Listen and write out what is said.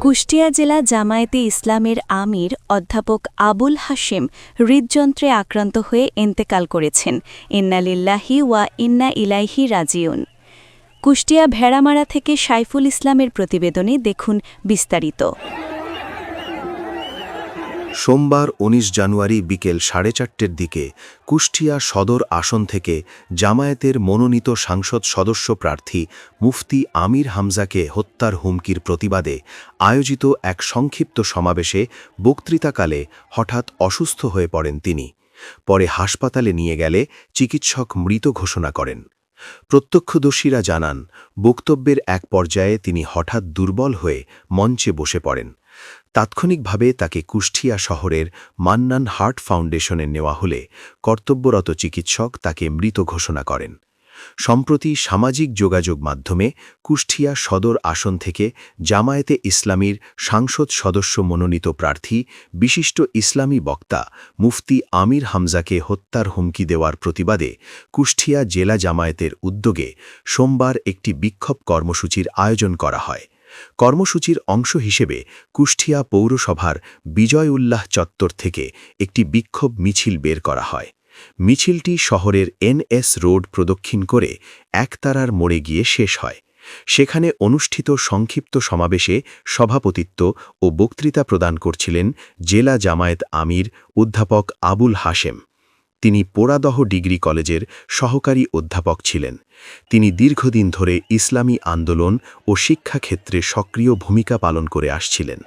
কুষ্টিয়া জেলা জামায়াতে ইসলামের আমির অধ্যাপক আবুল হাশেম হৃদযন্ত্রে আক্রান্ত হয়ে এন্তেকাল করেছেন। ইন্নালিল্লাহি ওয়া ইন্না ইলাইহি রাজিউন। কুষ্টিয়া ভেড়ামারা থেকে সাইফুল ইসলামের প্রতিবেদনে দেখুন বিস্তারিত। সোমবার ১৯ জানুয়ারি বিকেল সাড়ে চারটের দিকে কুষ্টিয়া সদর আসন থেকে জামায়াতের মনোনীত সাংসদ সদস্য প্রার্থী মুফতি আমির হামজাকে হত্যার হুমকির প্রতিবাদে আয়োজিত এক সংক্ষিপ্ত সমাবেশে বক্তৃতাকালে হঠাৎ অসুস্থ হয়ে পড়েন তিনি। পরে হাসপাতালে নিয়ে গেলে চিকিৎসক মৃত ঘোষণা করেন। প্রত্যক্ষদর্শীরা জানান, বক্তব্যের এক পর্যায়ে তিনি হঠাৎ দুর্বল হয়ে মঞ্চে বসে পড়েন। তাৎক্ষণিকভাবে তাকে কুষ্টিয়া শহরের মান্নান হার্ট ফাউন্ডেশনে নেওয়া হলে কর্তব্যরত চিকিৎসক তাকে মৃত ঘোষণা করেন। সম্প্রতি সামাজিক যোগাযোগ মাধ্যমে কুষ্টিয়া সদর আসন থেকে জামায়াতে ইসলামীর সাংসদ সদস্য মনোনীত প্রার্থী, বিশিষ্ট ইসলামী বক্তা মুফতি আমির হামজাকে হত্যার হুমকি দেওয়ার প্রতিবাদে কুষ্টিয়া জেলা জামায়াতের উদ্যোগে সোমবার একটি বিক্ষোভ কর্মসূচির আয়োজন করা হয়। কর্মসূচির অংশ হিসেবে কুষ্টিয়া পৌরসভার বিজয় উল্লাহ চত্বর থেকে একটি বিক্ষোভ মিছিল বের করা হয়। মিছিলটি শহরের এনএস রোড প্রদক্ষিণ করে একতারার মোড়ে গিয়ে শেষ হয়। সেখানে অনুষ্ঠিত সংক্ষিপ্ত সমাবেশে সভাপতিত্ব ও বক্তৃতা প্রদান করছিলেন জেলা জামায়াত আমির অধ্যাপক আবুল হাশেম। তিনি পোড়াদহ ডিগ্রি কলেজের সহকারী অধ্যাপক ছিলেন। তিনি দীর্ঘদিন ধরে ইসলামী আন্দোলন ও শিক্ষাক্ষেত্রে সক্রিয় ভূমিকা পালন করে আসছিলেন।